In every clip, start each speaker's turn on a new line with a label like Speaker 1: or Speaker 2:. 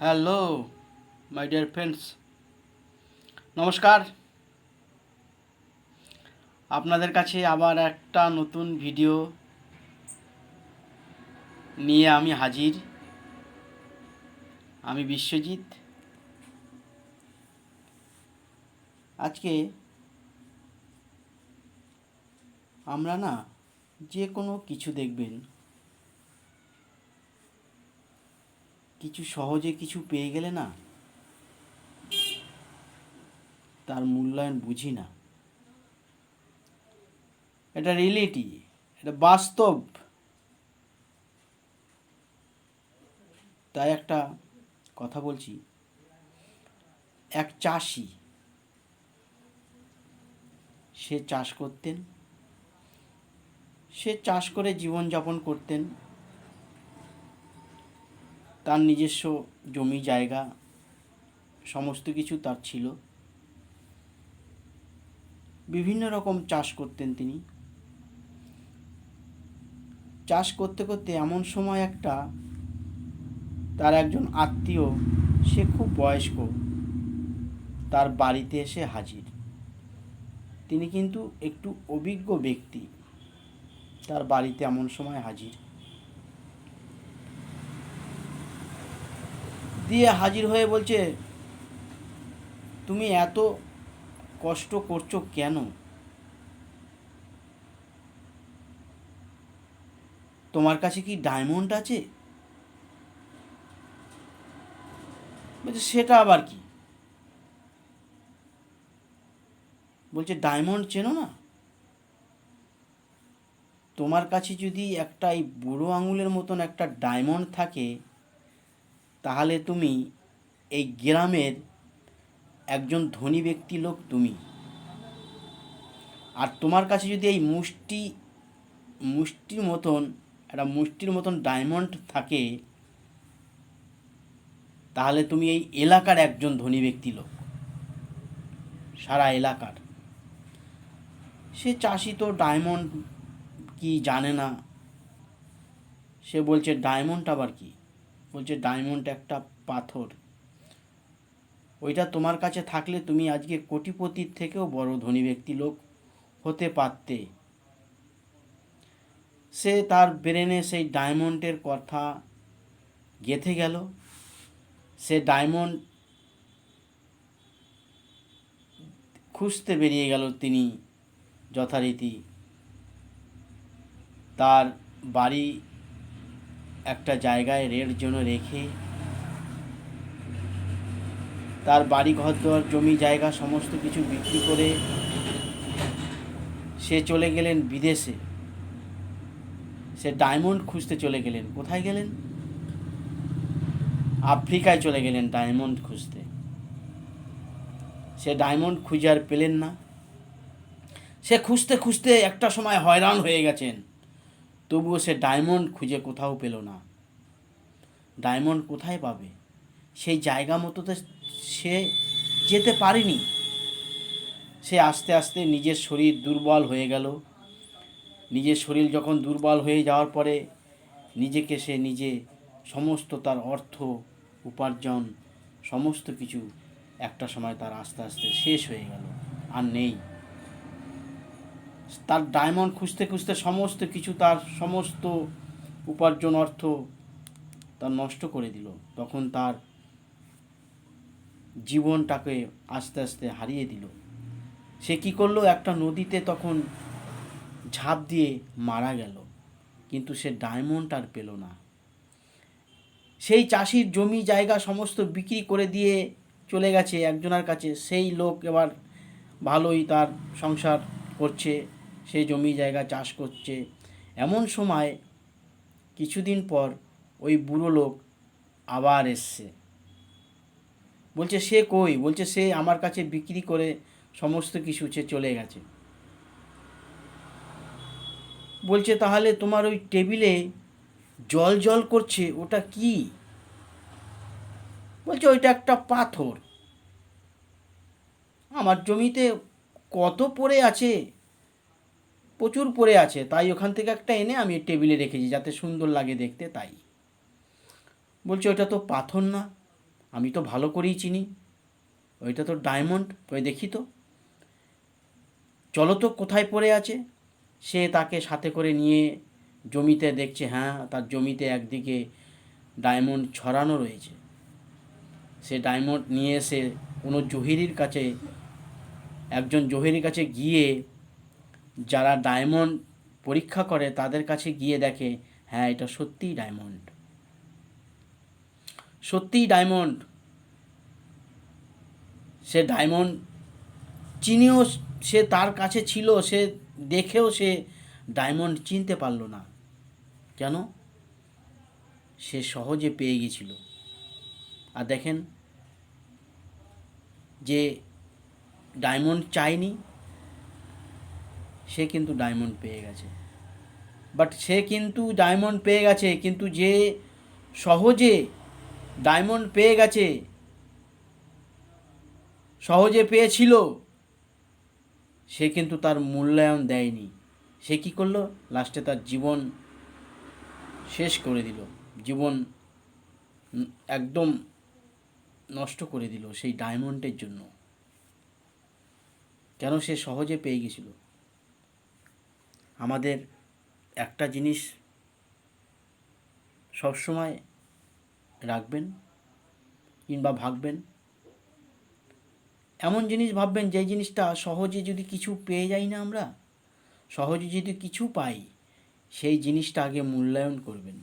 Speaker 1: Hello my dear friends নমস্কার। আপনাদের কাছে আবার একটা নতুন ভিডিও নিয়ে আমি হাজির। আমি বিশ্বজিৎ। আজকে আমরা না যে কোনো কিছু দেখবেন। কিছু সহজে কিছু পেয়ে গেলে না? তার মূল্যায়ন বুঝি না। এটা রিয়েলিটি এটা বাস্তব। তাই একটা কথা বলছি। এক চাষি, সে চাষ করতেন, সে চাষ করে জীবনযাপন করতেন তার নিজস্ব জমি, জায়গা, সমস্ত কিছু তার ছিল। বিভিন্ন রকম চাষ করতেন তিনি। চাষ করতে করতে এমন সময় একটা তার একজন আত্মীয়, সে খুব বয়স্ক, তার বাড়িতে এসে হাজির। তিনি কিন্তু একটু অভিজ্ঞ ব্যক্তি, তার বাড়িতে এমন সময় হাজির। দিয়ে হাজির হয়ে বলছে, তুমি এত কষ্ট করছ কেন? তোমার কাছে কি ডায়মন্ড আছে? বলছে, সেটা আবার কি? বলছে ডায়মন্ড চেনো না? তোমার কাছে যদি একটা এই বুড়ো আঙুলের মতন একটা ডায়মন্ড থাকে তাহলে তুমি এই গ্রামের একজন ধনী ব্যক্তি লোক তুমি। আর তোমার কাছে যদি এই মুষ্টি, মুষ্টির মতন, একটা মুষ্টির মতন ডায়মন্ড থাকে, তাহলে তুমি এই এলাকার একজন ধনী ব্যক্তি লোক। সারা এলাকার। সে চাষি তো ডায়মন্ড কি জানে না। সে বলছে ডায়মন্ড আবার কি? বলছে ডায়মন্ড একটা পাথর, ওইটা তোমার কাছে থাকলে তুমি আজকে কোটিপতির থেকেও বড় ধনী ব্যক্তি লোক হতে পারতে। সে তার ব্রেনে সেই ডায়মন্ডের কথা গেথে গেল। সে ডায়মন্ড খুঁজতে বেরিয়ে গেল তিনি যথারীতি। তার বাড়ি একটা জায়গায় রেড জন্য রেখে তার বাড়ি ঘর জমি জায়গা সমস্ত কিছু বিক্রি করে সে চলে গেলেন বিদেশে। সে ডায়মন্ড খুঁজতে চলে গেলেন। কোথায় গেলেন? আফ্রিকায় চলে গেলেন ডায়মন্ড খুঁজতে। সে ডায়মন্ড খুঁজে আর পেলেন না। সে খুঁজতে খুঁজতে একটা সময় হয়রান হয়ে গেছেন। তবুও সে ডায়মন্ড খুঁজে কোথাও পেল না। ডায়মন্ড কোথায় পাবে? সেই জায়গা মতো তো সে যেতে পারেনি। সে আস্তে আস্তে নিজের শরীর দুর্বল হয়ে গেল। নিজের শরীর যখন দুর্বল হয়ে যাওয়ার পরে নিজেকে সে নিজে সমস্ত তার অর্থ, উপার্জন, সমস্ত কিছু একটা সময় তার আস্তে আস্তে শেষ হয়ে গেল। আর নেই। তার ডায়মন্ড খুঁজতে খুঁজতে সমস্ত কিছু, তার সমস্ত উপার্জন অর্থ তার নষ্ট করে দিল। তখন তার জীবনটাকে আস্তে আস্তে হারিয়ে দিল। সে কি করল? একটা নদীতে তখন ঝাঁপ দিয়ে মারা গেল। কিন্তু সে ডায়মন্ড আর পেল না। সেই চাষির জমি, জায়গা সমস্ত বিক্রি করে দিয়ে চলে গেছে একজনের কাছে। সেই লোক এবার ভালোই তার সংসার করছে। সেই জমি জায়গা চাষ করছে। এমন সময় কিছুদিন পর ওই বুড়ো লোক আবার এসছে। বলছে, সে কই? বলছে, সে আমার কাছে বিক্রি করে সমস্ত কিছু সে চলে গেছে। বলছে, তাহলে তোমার ওই টেবিলে জল জল করছে, ওটা কি? বলছে, ওইটা একটা পাথর। আমার জমিতে কত পড়ে আছে? প্রচুর পড়ে আছে, তাই ওখান থেকে একটা এনে আমি টেবিলে রেখেছি, যাতে সুন্দর লাগে দেখতে, তাই। বলছে, ওটা তো পাথর না, আমি তো ভালো করেই চিনি, ওইটা তো ডায়মন্ড, ওই দেখি তো। চলো তো, কোথায় পড়ে আছে? সে তাকে সাথে করে নিয়ে জমিতে দেখছে হ্যাঁ তার জমিতে একদিকে ডায়মন্ড ছড়ানো রয়েছে। সে ডায়মন্ড নিয়ে এসে কোনো জহিরির কাছে, একজন জহিরির কাছে গিয়ে যারা ডায়মন্ড পরীক্ষা করে তাদের কাছে গিয়ে দেখে হ্যাঁ এটা সত্যিই ডায়মন্ড সত্যিই ডায়মন্ড সে ডায়মন্ড চিনিও সে তার কাছে ছিল, সে দেখেও সে ডায়মন্ড চিনতে পারল না। কেন? সে সহজে পেয়ে গেছিল আর দেখেন যে ডায়মন্ড চায়নি সে কিন্তু ডায়মন্ড পেয়ে গেছে। বাট সে কিন্তু ডায়মন্ড পেয়ে গেছে, কিন্তু যে সহজে ডায়মন্ড পেয়ে গেছে, সহজে পেয়েছিল, সে কিন্তু তার মূল্যায়ন দেয়নি। সে কি করল? লাস্টে তার জীবন শেষ করে দিল। জীবন একদম নষ্ট করে দিল সেই ডায়মন্ডের জন্য। কেন সে সহজে পেয়ে গেছিল? আমাদের একটা জিনিস সবসময় রাখবেন কিংবা ভাববেন। এমন জিনিস ভাববেন যে জিনিসটা সহজে যদি কিছু পেয়ে যাই না আমরা, সহজে যদি কিছু পাই, সেই জিনিসটা আগে মূল্যায়ন করবেন।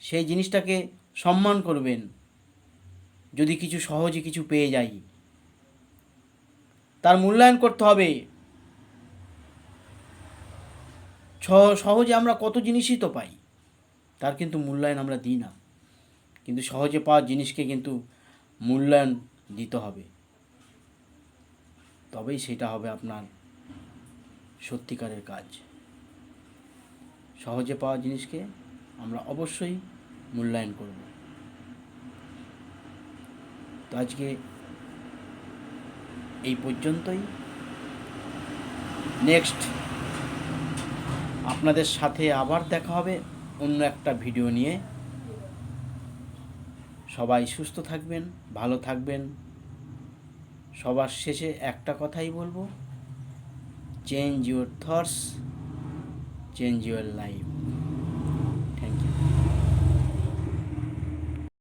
Speaker 1: সেই জিনিসটাকে সম্মান করবেন, যদি কিছু সহজে কিছু পেয়ে যাই। তার মূল্যায়ন করতে হবে স- সহজে আমরা কত জিনিসই তো পাই। তার কিন্তু মূল্যায়ন আমরা দিই না। কিন্তু সহজে পাওয়া জিনিসকে কিন্তু মূল্যায়ন দিতে হবে। তবেই সেটা হবে আপনার সত্যিকারের কাজ। সহজে পাওয়া জিনিসকে আমরা অবশ্যই মূল্যায়ন করব। তো আজকে এই পর্যন্তই। নেক্সট আপনাদের সাথে আবার দেখা হবে। অন্য একটা ভিডিও নিয়ে। সবাই সুস্থ থাকবেন, ভালো থাকবেন। সবার শেষে একটা কথাই বলব। Change your thoughts change your life